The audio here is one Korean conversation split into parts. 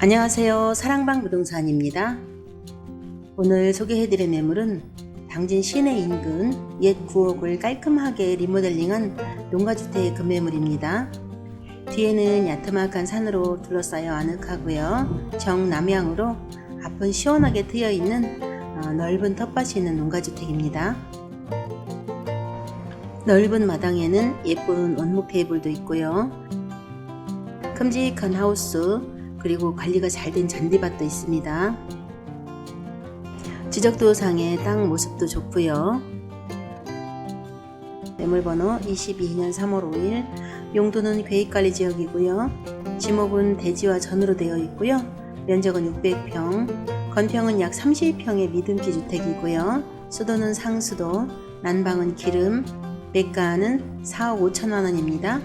안녕하세요. 사랑방 부동산입니다. 오늘 소개해드릴 매물은 당진 시내 인근 옛 구옥을 깔끔하게 리모델링한 농가주택 급매물입니다. 뒤에는 야트막한 산으로 둘러싸여 아늑하고요. 정남향으로 앞은 시원하게 트여 있는 어, 넓은 텃밭이 있는 농가주택입니다. 넓은 마당에는 예쁜 원목 테이블도 있고요. 큼직한 하우스 그리고 관리가 잘 된 잔디밭도 있습니다. 지적도상의 땅 모습도 좋고요. 매물번호 22년 3월 5일 용도는 계획관리지역이고요. 지목은 대지와 전으로 되어 있고요. 면적은 600평, 건평은 약 30평의 미등기 주택이고요. 수도는 상수도, 난방은 기름, 매가는 4억 5천만 원입니다.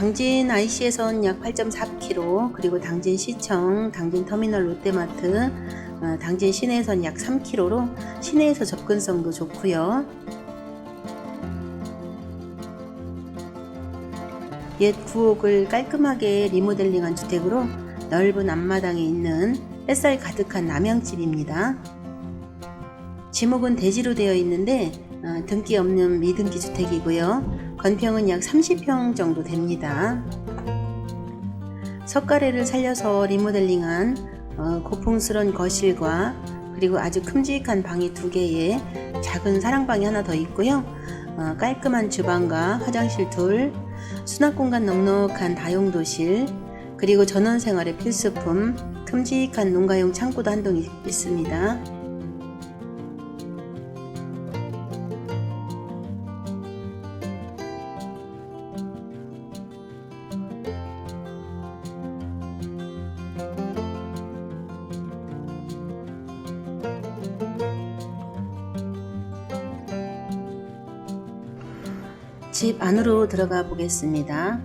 당진 IC에선 약 8.4km, 그리고 당진 시청, 당진 터미널 롯데마트, 어, 당진 시내에선 약 3km로 시내에서 접근성도 좋고요. 옛 구옥을 깔끔하게 리모델링한 주택으로 넓은 앞마당에 있는 햇살 가득한 남양집입니다. 지목은 대지로 되어 있는데 어, 등기 없는 미등기 주택이고요. 건평은 약 30평 정도 됩니다. 석가래를 살려서 리모델링한 어, 고풍스런 거실과 그리고 아주 큼직한 방이 두 개에 작은 사랑방이 하나 더 있고요. 어, 깔끔한 주방과 화장실 둘, 수납 공간 넉넉한 다용도실, 그리고 전원 생활의 필수품, 큼직한 농가용 창고도 한 동 있습니다. 집 안으로 들어가 보겠습니다.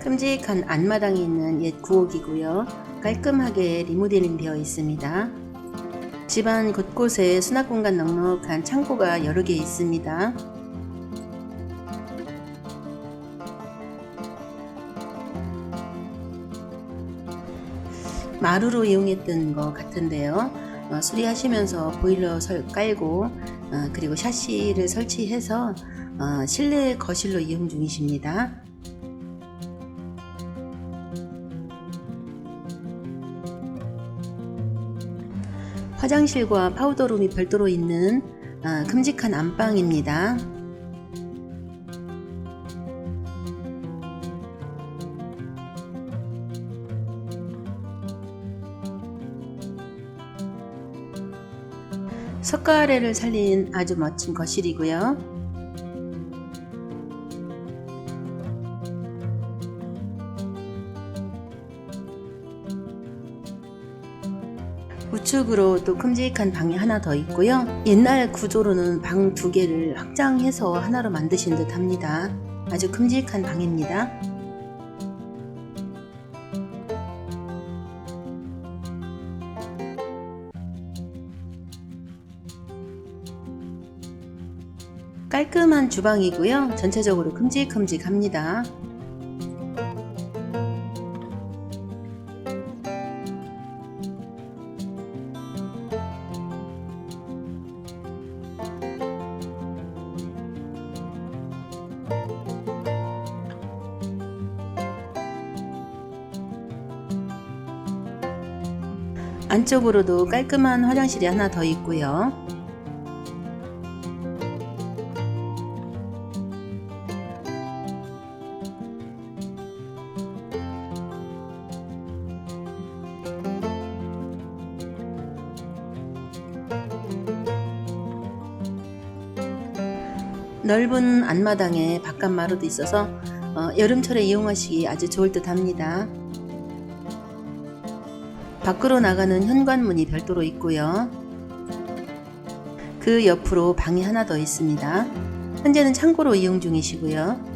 큼직한 안마당이 있는 옛 구옥이고요. 깔끔하게 리모델링 되어 있습니다. 집안 곳곳에 수납 공간 넉넉한 창고가 여러 개 있습니다. 마루로 이용했던 것 같은데요. 어, 수리하시면서 보일러 설 깔고 어, 그리고 샤시를 설치해서 어, 실내 거실로 이용 중이십니다. 화장실과 파우더룸이 별도로 있는 어, 큼직한 안방입니다. 석가래를 살린 아주 멋진 거실이고요. 우측으로 또 큼직한 방이 하나 더 있고요. 옛날 구조로는 방 두 개를 확장해서 하나로 만드신 듯 합니다. 아주 큼직한 방입니다. 깔끔한 주방이고요. 전체적으로 큼직큼직합니다. 안쪽으로도 깔끔한 화장실이 하나 더 있고요. 넓은 안마당에 바깥 마루도 있어서 어, 여름철에 이용하시기 아주 좋을 듯 합니다. 밖으로 나가는 현관문이 별도로 있고요. 그 옆으로 방이 하나 더 있습니다. 현재는 창고로 이용 중이시고요.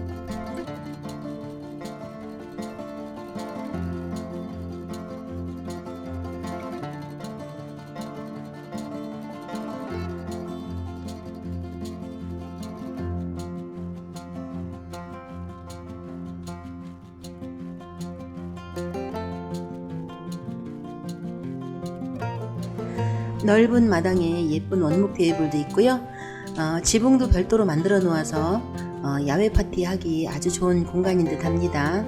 넓은 마당에 예쁜 원목 테이블도 있고요. 어, 지붕도 별도로 만들어 놓아서 어, 야외 파티 하기 아주 좋은 공간인 듯 합니다.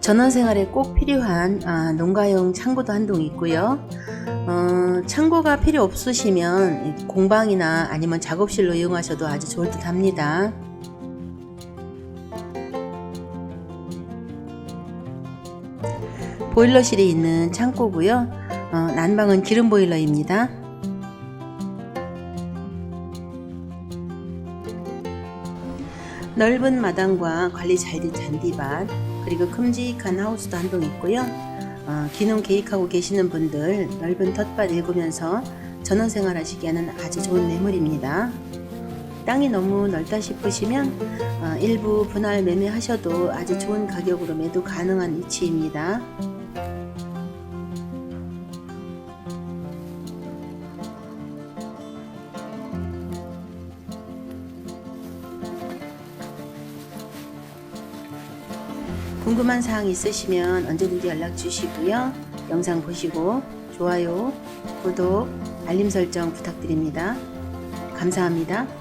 전원 생활에 꼭 필요한 아, 농가용 창고도 한 동 있고요. 어, 창고가 필요 없으시면 공방이나 아니면 작업실로 이용하셔도 아주 좋을 듯 합니다. 보일러실이 있는 창고고요. 어, 난방은 기름 보일러입니다. 넓은 마당과 관리 잘 된 잔디밭 그리고 큼직한 하우스도 한 동 있고요. 어, 기농 계획하고 계시는 분들 넓은 텃밭 읽으면서 전원 생활하시기에는 아주 좋은 매물입니다. 땅이 너무 넓다 싶으시면 어, 일부 분할 매매하셔도 아주 좋은 가격으로 매도 가능한 위치입니다. 궁금한 사항 있으시면 언제든지 연락 주시고요. 영상 보시고 좋아요, 구독, 알림 설정 부탁드립니다. 감사합니다.